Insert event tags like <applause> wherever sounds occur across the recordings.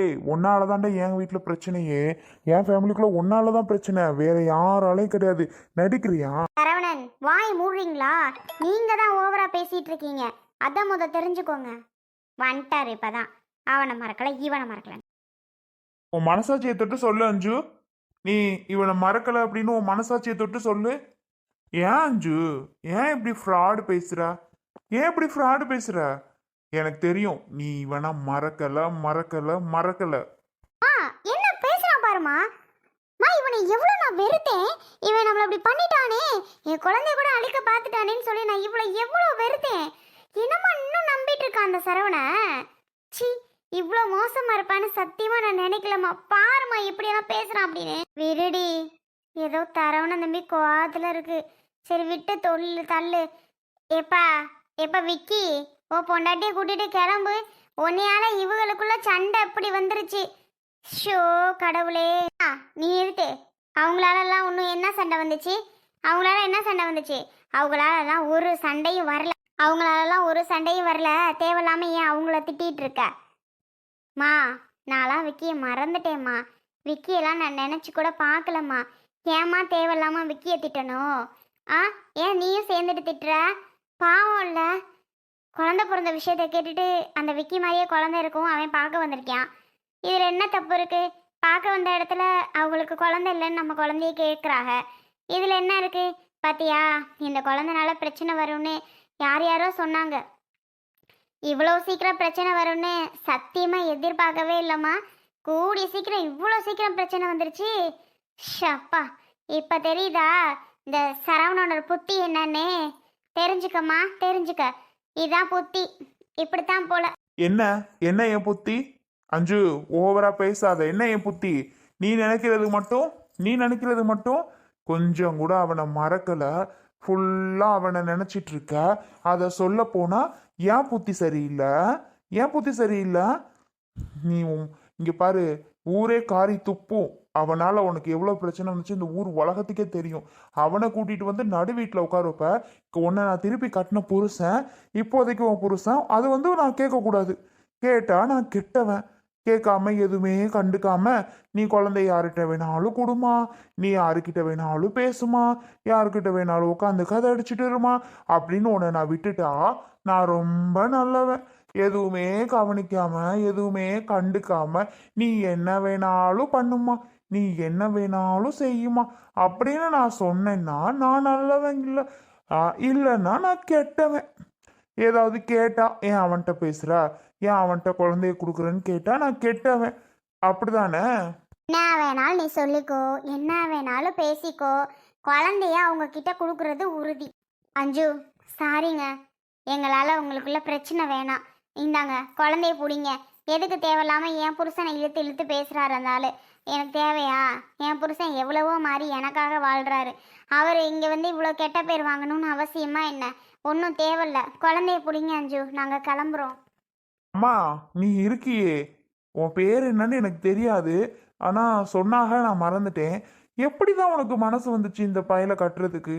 ஏய் உன்னால தாண்டா என் வீட்டில் பிரச்சனையே. என் ஃபேமிலிக்குள்ள உன்னால தான் பிரச்சனை. வேற யாராலையும் கிடையாது. நடிக்கிறியா? சரவணன் வாய் மூடுறீங்களா? நீங்க தான் ஓவரா பேசிட்டு இருக்கீங்க. அதான் முத தெரிஞ்சுக்கோங்க. வந்துட்டாரு இப்பதான். அவனை மறக்கல இவனை மறக்கல. உன் மனசாட்சியை தொட்டு சொல்லு அஞ்சு. நீ இவனை மறக்கல அப்படின்னு உன் மனசாட்சியை தொட்டு சொல்லு. ஏன் அஞ்சு? ஏன் இப்படி ஃப்ராடு பேசுற? ஏன் இப்படி ஃப்ராடு பேசுற? எனக்கு தெரியும். நீ இவனை மறக்கல மறக்கல மறக்கல. ஆ என்ன பேசுறான் பாருமா. மா இவனை எவ்வளவு நான் வெறுத்தேன். இவன் நம்மள அப்படி பண்ணிட்டானே. என் குழந்தைய கூட அழிக்க பார்த்துட்டானேன்னு சொல்லி நான் இவ்வளவு எவ்வளவு வெறுத்தேன். என்னம்மா இன்னும் நம்பிட்டு இருக்கான் அந்த சரவண? சி இவ்வளோ மோசமா இருப்பான்னு சத்தியமா நான் நினைக்கலம்மா. பாரும்மா இப்படியெல்லாம் பேசுறான் அப்படின்னு. விருடி ஏதோ தரவன தம்பி கோவத்துல இருக்கு. சரி விட்டு தொல்லு தள்ளு. எப்பா ஏப்பா விக்கி. ஓ பொண்டாட்டியை கூட்டிட்டு கிளம்பு. உன்னையால இவங்களுக்குள்ள சண்டை அப்படி வந்துருச்சு? ஷோ கடவுளே. ஆ, நீ இருத்து அவங்களாலலாம் ஒன்றும் என்ன சண்டை வந்துச்சு? அவங்களால என்ன சண்டை வந்துச்சு? அவங்களாலலாம் ஒரு சண்டையும் வரல. அவங்களாலலாம் ஒரு சண்டையும் வரல. தேவையில்லாம ஏன் அவங்கள திட்டிகிட்டு இருக்க? மா நான்லாம் விக்கியை மறந்துட்டேம்மா. விக்கியெல்லாம் நான் நினச்சி கூட பார்க்கலம்மா. ஏம்மா தேவையில்லாமல் விக்கியை திட்டணும்? ஆ ஏன் நீயும் சேர்ந்துட்டு திட்டுற? பாவம் இல்லை. குழந்தை பிறந்த விஷயத்தை கேட்டுட்டு அந்த விக்கி மாதிரியே குழந்தை இருக்கும் அவன் பார்க்க வந்திருக்கான் இதில் என்ன தப்பு இருக்குது பார்க்க வந்த இடத்துல அவங்களுக்கு குழந்தை இல்லைன்னு நம்ம குழந்தைய கேட்குறாங்க. இதில் என்ன இருக்குது பாத்தியா இந்த குழந்தைனால பிரச்சனை வரும்னு யார் யாரோ சொன்னாங்க. இவ்வளோ சீக்கிரம் பிரச்சனை வரும்னு சத்தியமாக எதிர்பார்க்கவே இல்லைம்மா. கூடிய சீக்கிரம் இவ்வளோ சீக்கிரம் பிரச்சனை வந்துருச்சு. ஷப்பா இப்போ தெரியுதா? இந்த சரவணனோட புத்தி என்னன்னு? தெரிஞ்சுக்கம்மா தெரிஞ்சுக்க. இதான் புத்தி. இப்படித்தான் போல. என்ன? என்ன என் புத்தி? அஞ்சு ஓவரா பேசாத. என்ன என் புத்தி? நீ நினைக்கிறது மட்டும்? நீ நினைக்கிறது மட்டும்? கொஞ்சம் கூட அவனை மறக்கல. ஃபுல்லா அவனை நினைச்சிட்டு இருக்க அதை சொல்ல போனா ஏன் புத்தி சரியில்லை? ஏன் புத்தி சரியில்லை? நீ இங்க பாரு. ஊரே காரி துப்பும். அவனால் உனக்கு எவ்வளோ பிரச்சனை வந்துச்சு? இந்த ஊர் உலகத்துக்கே தெரியும். அவனை கூட்டிகிட்டு வந்து நடு வீட்டில் உட்கார வைப்ப உன்னை நான் திருப்பி கட்டின புருஷன் இப்போதைக்கு உன் புருஷன் அது வந்து நான் கேட்கக்கூடாது. கேட்டால் நான் கெட்டவன். கேட்காம எதுவுமே கண்டுக்காம நீ குழந்தை யார்கிட்ட வேணாலும் கொடுமா. நீ யாருக்கிட்ட வேணாலும் பேசுமா. யாருக்கிட்ட வேணாலும் உட்காந்து கதை அடிச்சுட்டு இருமா. அப்படின்னு உன்னை நான் விட்டுட்டா நான் ரொம்ப நல்லவன். எதுவுமே கவனிக்காம எதுவுமே கண்டுக்காம நீ என்ன வேணாலும் பண்ணுமா நீ என்ன வேணாலும் செய்யுமா அப்படின்னு நான் சொன்னேன்னா நான் நல்லவன் இல்லை. இல்லைன்னா நான் கெட்டவன். ஏதாவது கேட்டா ஏன் அவன்கிட்ட பேசுற? ஏன் அவன்கிட்ட குழந்தைய கொடுக்குறேன்னு கேட்டா நான் கெட்டவன். அப்படிதானே என்ன வேணாலும் நீ சொல்லிக்கோ என்ன வேணாலும் பேசிக்கோ. குழந்தைய அவங்க கிட்ட கொடுக்கறது உறுதி. அஞ்சு சாரிங்க. எங்களால் உங்களுக்குள்ள பிரச்சனை வேணாம். இந்தாங்க குழந்தைய பிடிங்க. எதுக்கு தேவையில்லாம என் புருஷனை இழுத்து இழுத்து பேசுறாரு அந்த எனக்கு தேவையா? என் புருஷன் எவ்வளவோ மாறி எனக்காக வாழ்றாரு. அவர் இங்கே வந்து இவ்வளோ கெட்ட பேர் வாங்கணும்னு அவசியமா என்ன? ஒன்றும் தேவையில்ல. குழந்தைய பிடிங்க அஞ்சு. நாங்கள் கிளம்புறோம். அம்மா நீ இருக்கியே. உன் பேர் என்னன்னு எனக்கு தெரியாது. ஆனா சொன்னாக நான் மறந்துட்டேன். எப்படி தான் உனக்கு மனசு வந்துச்சு இந்த பயலை கட்டுறதுக்கு?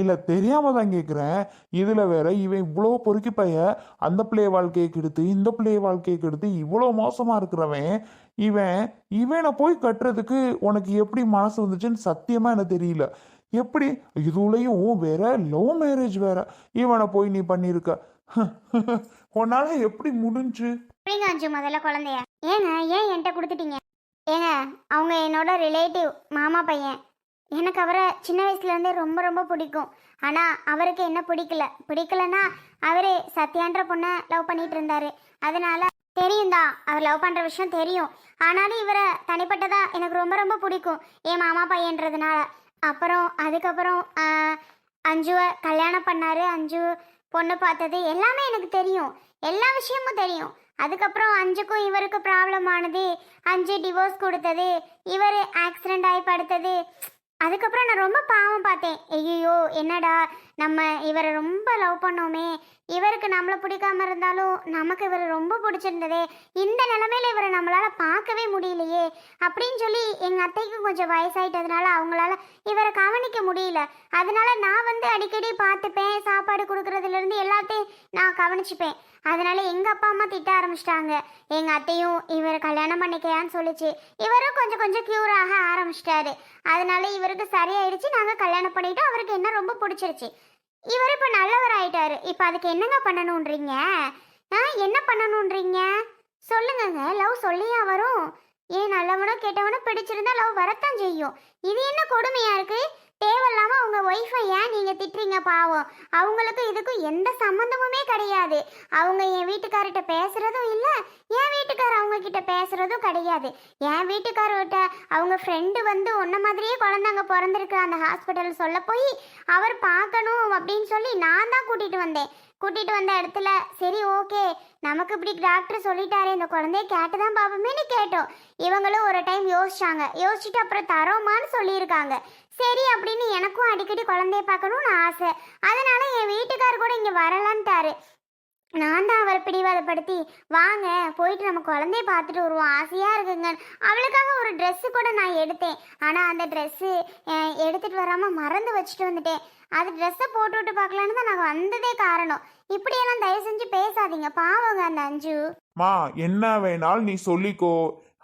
இல்லை தெரியாம தான் கேட்குறேன் இதில் வேற இவன் இவ்வளோ பொறுக்கி பைய அந்த பிள்ளைய வாழ்க்கையை கெடுத்து இந்த பிள்ளைய வாழ்க்கையை கெடுத்து இவ்வளோ மோசமாக இருக்கிறவன். இவன் இவனை போய் கட்டுறதுக்கு உனக்கு எப்படி மனசு வந்துச்சுன்னு சத்தியமாக எனக்கு தெரியல. எப்படி? இதுலேயும் வேற லவ் மேரேஜ் வேற. இவனை போய் நீ பண்ணியிருக்க <laughs> உன்னால எப்படி முடிஞ்சு? பிடிங்க முதல்ல குழந்தைய? ஏங்க ஏன் என்கிட்ட கொடுத்துட்டீங்க? ஏங்க அவங்க என்னோட ரிலேட்டிவ் மாமா பையன். எனக்கு அவரை சின்ன வயசுலேருந்தே ரொம்ப ரொம்ப பிடிக்கும். ஆனால் அவருக்கு என்ன பிடிக்கல? பிடிக்கலன்னா அவரே சத்யான்ற பொண்ணை லவ் பண்ணிட்டு இருந்தாரு. அதனால தெரியும் தான் அவர் லவ் பண்ணுற விஷயம் தெரியும். ஆனாலும் இவரை தனிப்பட்டதா எனக்கு ரொம்ப ரொம்ப பிடிக்கும். என் மாமா பையன்றதுனால. அப்புறம் அதுக்கப்புறம் அஞ்சுவை கல்யாணம் பண்ணார். அஞ்சு பொண்ணு பார்த்தது எல்லாமே எனக்கு தெரியும். எல்லா விஷயமும் தெரியும். அதுக்கப்புறம் அஞ்சுக்கும் இவருக்கு ப்ராப்ளம் ஆனது அஞ்சு டிவோர்ஸ் கொடுத்தது இவர் ஆக்சிடெண்ட் ஆகி படுத்தது. அதுக்கப்புறம் நான் ரொம்ப பாவம் பார்த்தேன். ஐயோ என்னடா? நம்ம இவரை ரொம்ப லவ் பண்ணோமே. இவருக்கு நம்மளை பிடிக்காம இருந்தாலும் நமக்கு இவரை ரொம்ப பிடிச்சிருந்ததே. இந்த நிலமையில இவரை நம்மளால பார்க்கவே முடியலையே. அப்படின்னு சொல்லி எங்க அத்தைக்கு கொஞ்சம் வயசாயிட்டதுனால அவங்களால இவரை கவனிக்க முடியல. அதனால நான் வந்து அடிக்கடி பார்த்துப்பேன். சாப்பாடு கொடுக்கறதுல இருந்து எல்லாத்தையும் நான் கவனிச்சுப்பேன். அதனால எங்க அப்பா அம்மா திட்ட ஆரம்பிச்சிட்டாங்க. எங்க அத்தையும் இவரை கல்யாணம் பண்ணிக்கையான்னு சொல்லிச்சு. இவரும் கொஞ்சம் கொஞ்சம் கியூர் ஆக ஆரம்பிச்சிட்டாரு. அதனால இவருக்கு சரியாயிடுச்சு. நாங்க கல்யாணம் பண்ணிட்டோம். அவருக்கு என்ன ரொம்ப பிடிச்சிருச்சு. இவர் இப்போ நல்லவர் ஆயிட்டாரு இப்போ அதுக்கு என்னங்க பண்ணணுன்றீங்க ஆ என்ன பண்ணணுன்றீங்க சொல்லுங்கங்க. லவ் சொல்லியா வரும். ஏன் நல்லவனோ கெட்டவனோ பிடிச்சிருந்தா லவ் வரத்தான் செய்யும். இது என்ன கொடுமையா இருக்கு? தேவையில்லாம உங்க ஒய்ஃபை ஏன் நீங்க திட்டுறீங்க பாவம்? அவங்களுக்கும் இதுக்கும் எந்த சம்மந்தமுமே கிடையாது. அவங்க என் வீட்டுக்காரர்கிட்ட பேசுறதும் இல்ல என் வீட்டுக்காரர் அவங்க கிட்ட பேசுறதும் கிடையாது. என் வீட்டுக்காரர்கிட்ட அவங்க ஃப்ரெண்டு வந்து உன்ன மாதிரியே குழந்தைங்க பிறந்திருக்கு அந்த ஹாஸ்பிட்டல் சொல்ல போய் அவர் பார்க்கணும் அப்படின்னு சொல்லி நான் தான் கூட்டிட்டு வந்தேன். கூட்டிட்டு வந்த இடத்துல சரி ஓகே நமக்கு இப்படி டாக்டர் சொல்லிட்டாரு இந்த குழந்தைய கேட்டு தான் பார்ப்போமேனு கேட்டோம். இவங்களும் ஒரு டைம் யோசிச்சாங்க. யோசிச்சுட்டு அப்புறம் தரோமான்னு சொல்லியிருக்காங்க. சரி அப்படின்னு எனக்கும் அடிக்கடி குழந்தைய பார்க்கணும்னு ஆசை. அதனால என் வீட்டுக்கார் கூட இங்கே வரலான்ட்டாரு. நான் தான் அவரை பிடிவாதப்படுத்தி வாங்க போயிட்டு நம்ம குழந்தைய பார்த்துட்டு வருவோம். ஆசையாக இருக்குங்க. அவளுக்காக ஒரு ட்ரெஸ்ஸு கூட நான் எடுத்தேன். ஆனால் அந்த ட்ரெஸ்ஸு எடுத்துகிட்டு வராமல் மறந்து வச்சுட்டு வந்துட்டேன். அது ட்ரெஸ்ஸை போட்டு விட்டு பார்க்கலான்னு தான் நான் வந்ததே காரணம். இப்படியெல்லாம் தயவு செஞ்சு பேசாதீங்க. பாவங்க அந்த அஞ்சு. மா என்ன வேணாலும் நீ சொல்லிக்கோ.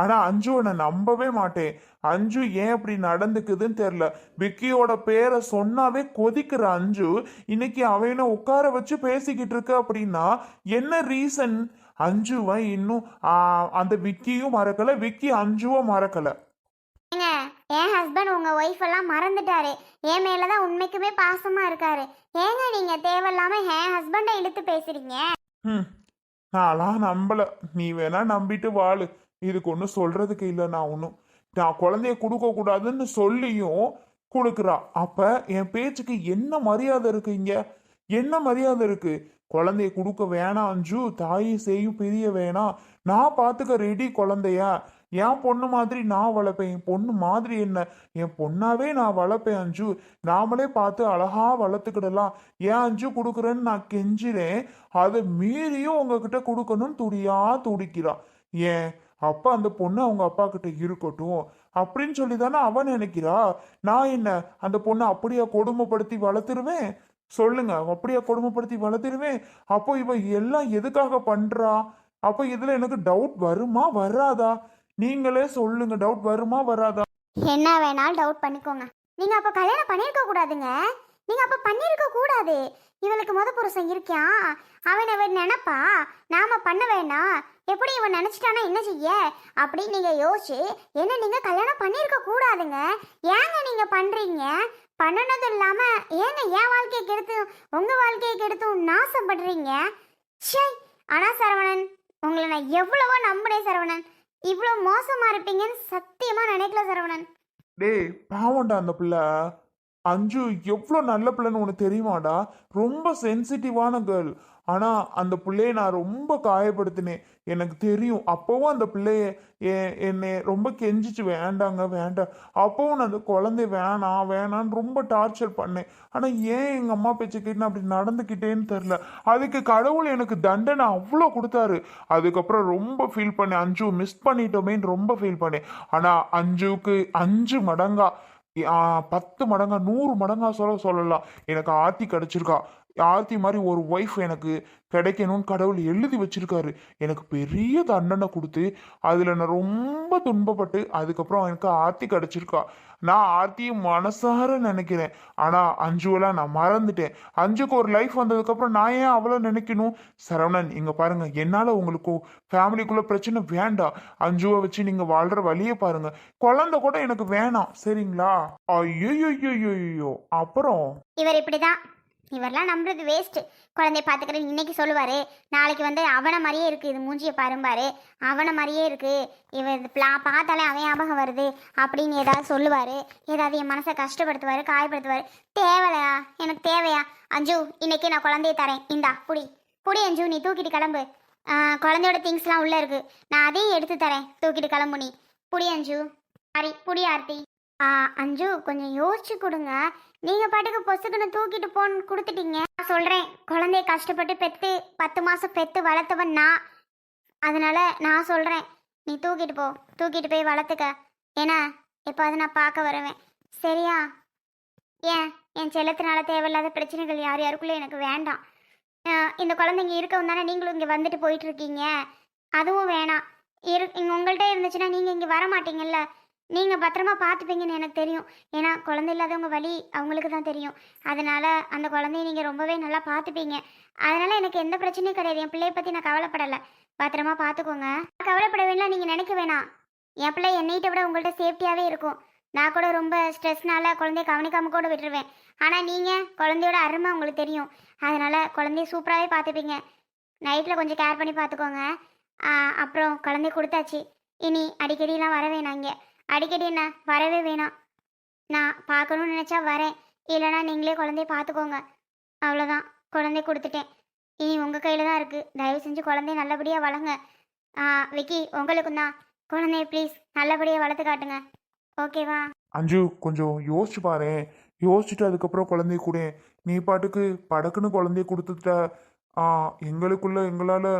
ஆனா அஞ்சு உன்னை நம்பவே மாட்டேன். அஞ்சு ஏன் இப்படி நடந்துக்குதுன்னு தெரியல. விக்கியோட பேரை சொன்னாவே கொதிக்கிற அஞ்சு இன்னைக்கு அவனை உட்கார வச்சு பேசிக்கிட்டு இருக்க அப்படின்னா என்ன ரீசன் அஞ்சுவை இன்னும் அந்த விக்கியும் மறக்கல விக்கி அஞ்சுவும் மறக்கல. என் ஹஸ்பண்ட் உங்க ஒய்ஃப் எல்லாம் மறந்துட்டாரு. என் மேல தான் உண்மைக்குமே பாசமா இருக்காரு. ஏங்க நீங்க தேவையில்லாம என் ஹஸ்பண்டை இழுத்து பேசுறீங்க? நான்லாம் நம்பல. நீ வேணா நம்பிட்டு வாழு. இதுக்கு ஒன்றும் சொல்றதுக்கு இல்லை நான் ஒன்றும் நான் குழந்தைய கொடுக்க கூடாதுன்னு சொல்லியும் கொடுக்குறா. அப்ப என் பேச்சுக்கு என்ன மரியாதை இருக்கு இங்க? என்ன மரியாதை இருக்கு? குழந்தைய கொடுக்க வேணாம் அஞ்சு. தாயை செய்யும் பிரிய வேணாம். நான் பார்த்துக்க ரெடி குழந்தைய. என் பொண்ணு மாதிரி நான் வளர்ப்பேன். என் பொண்ணு மாதிரி என்ன? என் பொண்ணாவே நான் வளர்ப்பேன் அஞ்சு. நாமளே பார்த்து அழகா வளர்த்துக்கிடலாம். ஏன் அஞ்சு கொடுக்குறேன்னு நான் கெஞ்சிறேன். அதை மீறியும் உங்ககிட்ட கொடுக்கணும்னு துடியா துடிக்கிறா. ஏன்? அப்பா அந்த பொண்ணு அவங்க அப்பா கிட்ட இருக்கட்டும் அப்படின்னு சொல்லி தானே அவன் நினைக்கிறா? நான் என்ன அந்த பொண்ணை அப்படியா கொடுமைப்படுத்தி வளர்த்துருவேன்? சொல்லுங்க அப்படியா கொடுமைப்படுத்தி வளர்த்துருவேன்? அப்போ இவ எல்லாம் எதுக்காக பண்றா? அப்போ இதுல எனக்கு டவுட் வருமா வராதா? நீங்களே சொல்லுங்க டவுட் வருமா வராதா? என்ன வேணாலும் டவுட் பண்ணிக்கோங்க. நீங்க அப்ப கல்யாணம் பண்ணிருக்க கூடாதுங்க. நீங்க அப்ப பண்ணிருக்க கூடாது. இவளுக்கு முத புருஷன் இருக்கான் அவன் அவன் நினைப்பா? நாம பண்ண வேண்டாம் எப்படி இவன் நினைச்சிட்டானா என்ன செய்ய? அப்படின்னு நீங்க யோசிச்சு என்ன நீங்க கல்யாணம் பண்ணிருக்க கூடாதுங்க. ஏங்க நீங்க பண்றீங்க? பண்ணனதும் இல்லாம ஏங்க என் வாழ்க்கையை கெடுத்து உங்க வாழ்க்கையை கெடுத்தும் நாசப்படுறீங்க ச்சே! ஆனா சரவணன் உங்களை நான் எவ்வளவோ நம்பினேன் சரவணன். இவ்வளோ மோசமா இருப்பீங்கன்னு சத்தியமா நினைக்கல சரவணன். டேய் பாவம்டா அந்த பிள்ளை. அஞ்சு எவ்வளோ நல்ல பிள்ளைன்னு உனக்கு தெரியுமாடா? ரொம்ப சென்சிட்டிவான கேர்ள் ஆனால் அந்த பிள்ளைய நான் ரொம்ப காயப்படுத்தினேன். எனக்கு தெரியும். அப்போவும் அந்த பிள்ளைய என்னை ரொம்ப கெஞ்சிச்சு வேண்டாங்க வேண்டாம். அப்போவும் நான் அந்த குழந்தை வேணாம் வேணான்னு ரொம்ப டார்ச்சர் பண்ணேன். ஆனால் ஏன் எங்கள் அம்மா பேச்சை நான் அப்படி நடந்துக்கிட்டேன்னு தெரில அதுக்கு கடவுள் எனக்கு தண்டனை அவ்வளோ கொடுத்தாரு. அதுக்கப்புறம் ரொம்ப ஃபீல் பண்ணேன். அஞ்சு மிஸ் பண்ணிட்டோமேன்னு ரொம்ப ஃபீல் பண்ணேன். ஆனால் அஞ்சுக்கு அஞ்சு மடங்கா பத்து மடங்கா நூறு மடங்கா சொல்ல சொல்லலாம். எனக்கு ஆர்த்தி கிடைச்சிருக்கா. ஆர்த்தி மாதிரி ஒரு ஒய்ஃப் எனக்கு கிடைக்கணும்னு கடவுள் எழுதி வச்சிருக்காரு. எனக்கு பெரிய தண்டனை கொடுத்து அதில் நான் ரொம்ப துன்பப்பட்டு அதுக்கப்புறம் எனக்கு ஆர்த்தி கிடச்சிருக்கா. நான் ஆர்த்தியை மனசார நினைக்கிறேன். ஆனால் அஞ்சுவெல்லாம் நான் மறந்துட்டேன். அஞ்சுக்கு ஒரு லைஃப் வந்ததுக்கப்புறம் நான் ஏன் அவ்வளோ நினைக்கணும்? சரவணன் இங்கே பாருங்கள் என்னால் உங்களுக்கு ஃபேமிலிக்குள்ளே பிரச்சனை வேண்டாம். அஞ்சுவை வச்சு நீங்கள் வாழ்கிற வழியை பாருங்கள் குழந்தை கூட எனக்கு வேணாம். சரிங்களா? ஐயோ அப்புறம்? இவர் இப்படிதான். இவரெல்லாம் நம்புறது வேஸ்ட்டு குழந்தைய பார்த்துக்கிறேன் இன்னைக்கு சொல்லுவாரு நாளைக்கு வந்து அவனை மாதிரியே இருக்குது இது மூஞ்சியை பாரும்பாரு அவனை மாதிரியே இருக்கு இவன் பிளா பார்த்தாலே அவன் ஞாபகம் வருது அப்படின்னு ஏதாவது சொல்லுவார் ஏதாவது என் மனசை கஷ்டப்படுத்துவார் காயப்படுத்துவாரு. தேவையா? எனக்கு தேவையா? அஞ்சு இன்னைக்கு நான் குழந்தைய தரேன். இந்தா புடி புடி அஞ்சு நீ தூக்கிட்டு கிளம்பு. குழந்தையோட திங்ஸ்லாம் உள்ளே இருக்குது நான் அதையும் எடுத்து தரேன். தூக்கிட்டு கிளம்பு நீ. புடி அஞ்சு. சாரி புடி ஆர்த்தி. அஞ்சு கொஞ்சம் யோசிச்சு கொடுங்க. நீங்க பாட்டுக்கு பொசுக்குன்னு தூக்கிட்டு போன்னு கொடுத்துட்டீங்க. நான் சொல்றேன் குழந்தைய கஷ்டப்பட்டு பெத்து பத்து மாசம் பெத்து வளர்த்தவன் நான். அதனால நான் சொல்றேன் நீ தூக்கிட்டு போ தூக்கிட்டு போய் வளர்த்துக்க. ஏன்னா இப்போ அதை நான் பார்க்க வருவேன். சரியா? ஏன்? என் செல்லத்தினால தேவையில்லாத பிரச்சனைகள் யார் யாருக்குள்ளே எனக்கு வேண்டாம். இந்த குழந்தைங்க இருக்கவும் தானே நீங்களும் இங்கே வந்துட்டு போயிட்டு இருக்கீங்க. அதுவும் வேணாம். இரு இங்கே உங்கள்கிட்ட இருந்துச்சுன்னா நீங்கள் இங்கே வர மாட்டீங்கல்ல நீங்கள் பத்திரமா பார்த்துப்பீங்கன்னு எனக்கு தெரியும். ஏன்னா குழந்தை இல்லாதவங்க வழி அவங்களுக்கு தான் தெரியும். அதனால அந்த குழந்தைய நீங்கள் ரொம்பவே நல்லா பார்த்துப்பீங்க. அதனால எனக்கு எந்த பிரச்சனையும் கிடையாது. என் பிள்ளைய பற்றி நான் கவலைப்படலை. பத்திரமா பார்த்துக்கோங்க. கவலைப்பட வேணாம் நீங்கள் நினைக்க வேணாம். என் பிள்ளை என்னைட்ட விட உங்கள்கிட்ட சேஃப்டியாகவே இருக்கும். நான் கூட ரொம்ப ஸ்ட்ரெஸ்னால குழந்தைய கவனிக்காம கூட விட்டுருவேன். ஆனால் நீங்கள் குழந்தையோட அருமை உங்களுக்கு தெரியும். அதனால குழந்தைய சூப்பராகவே பார்த்துப்பீங்க. நைட்டில் கொஞ்சம் கேர் பண்ணி பார்த்துக்கோங்க. அப்புறம் குழந்தைய கொடுத்தாச்சு. இனி அடிக்கடிலாம் வர வேணாம் இங்கே. அடிக்கடி என்ன? வரவே வேணாம். நான் பார்க்கணும்னு நினச்சா வரேன். இல்லைனா நீங்களே குழந்தைய பார்த்துக்கோங்க. அவ்வளோதான் குழந்தைய கொடுத்துட்டேன். இனி உங்கள் கையில் தான் இருக்குது தயவு செஞ்சு குழந்தைய நல்லபடியாக வளங்க விக்கி உங்களுக்கும் தான். குழந்தைய ப்ளீஸ் நல்லபடியாக வளர்த்து காட்டுங்க. ஓகேவா அஞ்சு கொஞ்சம் யோசிச்சு பாரு யோசிச்சுட்டு அதுக்கப்புறம் குழந்தைய கூட. நீ பாட்டுக்கு படக்குன்னு குழந்தைய கொடுத்துட்ட எங்களுக்குள்ள எங்களால்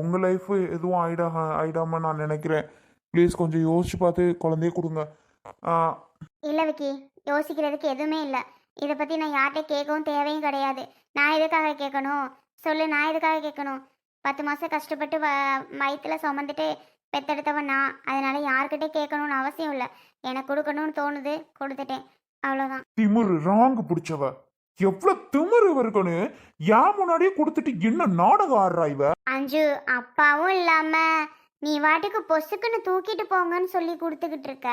உங்கள் லைஃப் எதுவும் ஆயிடா ஆயிடாம நான் நினைக்கிறேன். ப்ளீஸ் கொஞ்சம் யோசிச்சு பார்த்து குழந்தைய கொடுங்க. இல்லை விக்கி யோசிக்கிறதுக்கு எதுவுமே இல்லை. இதை பற்றி நான் யார்கிட்ட கேட்கவும் தேவையும் கிடையாது. நான் எதுக்காக கேட்கணும்? சொல்லு நான் எதுக்காக கேட்கணும்? பத்து மாதம் கஷ்டப்பட்டு வ வயிற்றுல சுமந்துட்டு பெத்தெடுத்தவன் நான். அதனால யார்கிட்ட கேட்கணும்னு அவசியம் இல்லை. எனக்கு கொடுக்கணும்னு தோணுது கொடுத்துட்டேன். அவ்வளோதான் திமிரு ராங்கு பிடிச்சவ. எவ்வளவு திமிரு இவருக்குன்னு ஏன் முன்னாடியே கொடுத்துட்டு என்ன நாடகம் ஆடுறா இவ? அஞ்சு அப்பாவும் இல்லாம நீ வாட்டுக்கு பொசுக்குன்னு தூக்கிட்டு போங்கன்னு சொல்லி கொடுத்துக்கிட்டு இருக்க.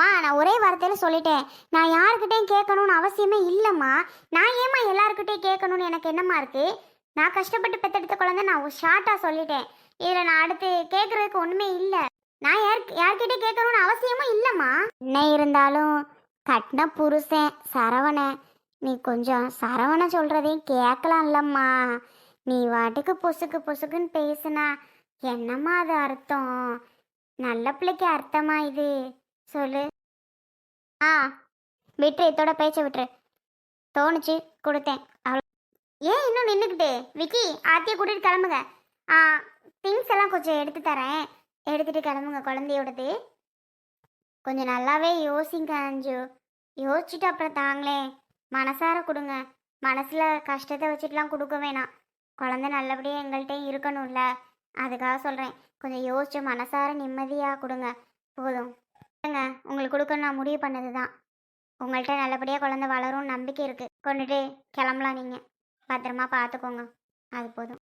மா நான் ஒரே வார்த்தையில சொல்லிட்டேன். நான் யாருக்கிட்டையும் கேட்கணும்னு அவசியமே இல்லைம்மா. நான் ஏமா எல்லாருக்கிட்டையும் கேட்கணும்னு எனக்கு என்னம்மா இருக்கு? நான் கஷ்டப்பட்டு பெத்தெடுத்த குழந்தை நான் ஷார்ட்டாக சொல்லிட்டேன். இதில் நான் அடுத்து கேட்குறதுக்கு ஒன்றுமே இல்லை. நான் யார் யார்கிட்டயும் கேட்கணும்னு அவசியமும் இல்லைம்மா. என்ன இருந்தாலும் கட்டின புருஷன் சரவணன். நீ கொஞ்சம் சரவண சொல்கிறதையும் கேட்கலாம்லம்மா. நீ வாட்டுக்கு பொசுக்கு பொசுக்குன்னு பேசுனா என்னம்மா அது அர்த்தம்? நல்ல பிள்ளைக்கு அர்த்தமா இது? சொல்லு. ஆ விட்டுரு இதோட பேச்ச விட்டுரு தோணுச்சு கொடுத்தேன். அவ்வளோ ஏன் இன்னும் நின்றுக்கிட்டு விக்கி ஆத்தியை கூட்டிகிட்டு கிளம்புங்க. ஆ திங்ஸ் எல்லாம் கொஞ்சம் எடுத்து தரேன். எடுத்துகிட்டு கிளம்புங்க குழந்தையோடது. கொஞ்சம் நல்லாவே யோசிங்க அஞ்சு. யோசிச்சுட்டு அப்புறம் தாங்களே. மனசார கொடுங்க. மனசில் கஷ்டத்தை வச்சுட்டுலாம் கொடுக்க வேணாம். குழந்தை நல்லபடியாக எங்கள்கிட்ட இருக்கணும்ல. அதுக்காக சொல்கிறேன் கொஞ்சம் யோசிச்சு மனசார நிம்மதியாக கொடுங்க. போதும். இல்லைங்க உங்களுக்கு கொடுக்க நான் முடிவு பண்ணது தான் உங்கள்கிட்ட நல்லபடியாக குழந்தை வளரும் நம்பிக்கை இருக்குது கொண்டுட்டு கிளம்பலாம் நீங்கள் பத்திரமா பார்த்துக்கோங்க. அது போதும்.